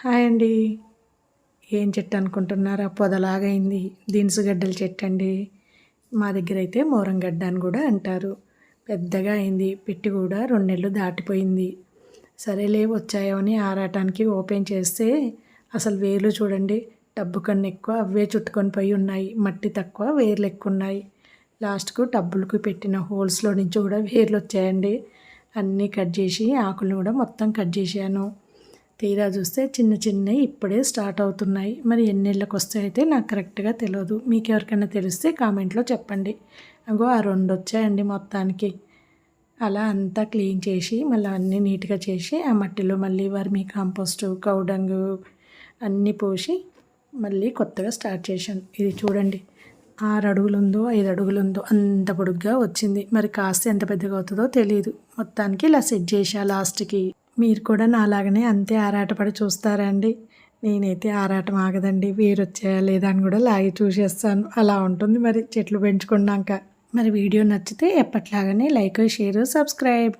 Hi అండి. ఏం చెట్టు అనుకుంటున్నారా? పొదలాగైంది. దినుసుగడ్డల చెట్టు అండి. మా దగ్గర అయితే మోరంగడ్డ అని కూడా అంటారు. పెద్దగా అయింది. పెట్టి కూడా రెండు నెలలు దాటిపోయింది. సరేలే వచ్చాయో అని ఆరాటానికి ఓపెన్ చేస్తే అసలు వేర్లు చూడండి. టబ్బు కన్నా ఎక్కువ అవే చుట్టుకొని పోయి ఉన్నాయి. మట్టి తక్కువ వేర్లు ఎక్కువ ఉన్నాయి. లాస్ట్కు టబ్బులకు పెట్టిన హోల్స్లో నుంచి కూడా వేర్లు వచ్చాయండి. అన్నీ కట్ చేసి ఆకులను కూడా మొత్తం కట్ చేశాను. తీరా చూస్తే చిన్న చిన్నవి ఇప్పుడే స్టార్ట్ అవుతున్నాయి. మరి ఎన్నేళ్ళకి వస్తాయితే నాకు కరెక్ట్గా తెలియదు మీకు ఎవరికైనా తెలిస్తే కామెంట్లో చెప్పండి. అగో ఆ రెండు వచ్చాయండి మొత్తానికి. అలా అంతా క్లీన్ చేసి మళ్ళీ అన్నీ నీట్గా చేసి ఆ మట్టిలో మళ్ళీ వర్మీ కాంపోస్ట్ కౌడంగు అన్నీ పోసి మళ్ళీ కొత్తగా స్టార్ట్ చేశాను. ఇది చూడండి. ఆరు అడుగులు ఉందో ఐదు అడుగులు ఉందో అంత పొడుగ్గా వచ్చింది. మరి కాస్త ఎంత పెద్దగా అవుతుందో తెలియదు మొత్తానికి ఇలా సెట్ చేసా లాస్ట్కి. మీరు కూడా నాలాగనే అంతే ఆరాటపడి చూస్తారండి. నేనైతే ఆరాటం ఆగదండి. వేరు వచ్చాయా లేదా అని కూడా లాగి చూసేస్తాను. అలా ఉంటుంది మరి. చెట్లు పెంచుకున్నాక. మరి వీడియో నచ్చితే ఎప్పట్లాగానే లైక్ షేర్ సబ్స్క్రైబ్.